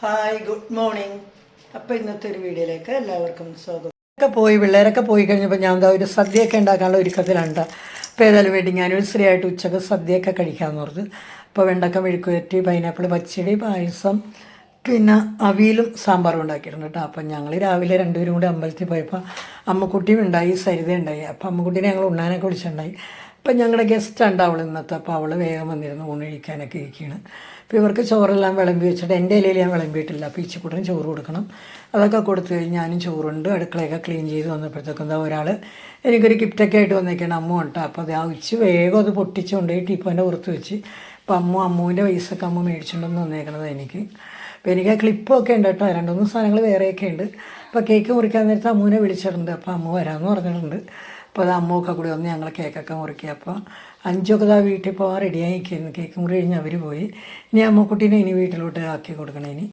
Hi good morning അപ്പോൾ ഇന്നത്തെ ഒരു വീഡിയോയിലേക്ക് എല്ലാവർക്കും സ്വാഗതം. ഒക്കെ പോയി പിള്ളേരൊക്കെ പോയി കഴിഞ്ഞപ്പോൾ ഞാൻ എന്താ ഒരു സദ്യയൊക്കെ ഉണ്ടാക്കാനുള്ള ഒരുക്കത്തിലുണ്ട്. അപ്പോൾ ഏതായാലും വെഡിങ് ആനിവേഴ്സറി ആയിട്ട് ഉച്ചയ്ക്ക് സദ്യയൊക്കെ കഴിക്കാമെന്ന് പറഞ്ഞു. അപ്പോൾ വെണ്ടക്ക മെഴുക്കുവരട്ടി പൈനാപ്പിൾ പച്ചടി പായസം പിന്നെ അവിയലും സാമ്പാറും ഉണ്ടാക്കിയിട്ടുണ്ട് കേട്ടോ. അപ്പം ഞങ്ങൾ രാവിലെ രണ്ടുപേരും കൂടി അമ്പലത്തിൽ പോയപ്പോൾ അമ്മക്കുട്ടിയും ഉണ്ടായി സരിത ഉണ്ടായി. അപ്പം അമ്മക്കുട്ടീനെ ഞങ്ങൾ ഉണ്ണാനൊക്കെ വിളിച്ചിട്ടുണ്ടായി. അപ്പം ഞങ്ങളുടെ ഗസ്റ്റ് ഉണ്ട് അവൾ ഇന്നത്തെ. അപ്പോൾ അവൾ വേഗം വന്നിരുന്നു ഊണ് ഇരിക്കുകയാണ് അപ്പോൾ ഇവർക്ക് ചോറെല്ലാം വിളമ്പി വെച്ചിട്ട് എന്റെ ഇലയിൽ ഞാൻ വിളമ്പിയിട്ടില്ല. അപ്പോൾ ഇച്ചിക്കൂട്ടന് ചോറ് കൊടുക്കണം. അതൊക്കെ കൊടുത്തു കഴിഞ്ഞ് ഞാനും ചോറുണ്ട്. അടുക്കളയൊക്കെ ക്ലീൻ ചെയ്ത് വന്നപ്പോഴത്തേക്കും എന്താ ഒരാൾ എനിക്കൊരു ഗിഫ്റ്റൊക്കെ ആയിട്ട് വന്നേക്കാണ് അമ്മ കേട്ടോ. അപ്പോൾ അത് ആ ഉച്ച വേഗം അത് പൊട്ടിച്ചുകൊണ്ട് ടീപ്പോന്റെ പുറത്ത് വെച്ച്. അപ്പോൾ അമ്മ അമ്മുവിന്റെ പൈസയൊക്കെ അമ്മ മേടിച്ചുകൊണ്ടെന്ന് വന്നേക്കണത് എനിക്ക്. അപ്പോൾ എനിക്ക് ആ ക്ലിപ്പൊക്കെ ഉണ്ട് കേട്ടോ. രണ്ട് മൂന്ന് സാധനങ്ങൾ വേറെയൊക്കെ ഉണ്ട്. അപ്പോൾ കേക്ക് മുറിക്കാൻ നേരത്തെ അമ്മൂനെ വിളിച്ചിട്ടുണ്ട്. അപ്പോൾ അമ്മ വരാമെന്ന് പറഞ്ഞിട്ടുണ്ട്. അപ്പോൾ അത് അമ്മയൊക്കെ കൂടി വന്ന് ഞങ്ങൾ കേക്കൊക്കെ മുറിക്കുക അപ്പോൾ അഞ്ചൊക്കെ ആ വീട്ടിൽ പോകാൻ റെഡിയായി നിൽക്കുന്നു. കേക്ക് മുറി കഴിഞ്ഞ് അവർ പോയി. ഇനി അമ്മക്കുട്ടീനെ ഇനി വീട്ടിലോട്ട് ആക്കി കൊടുക്കണം ഇനി.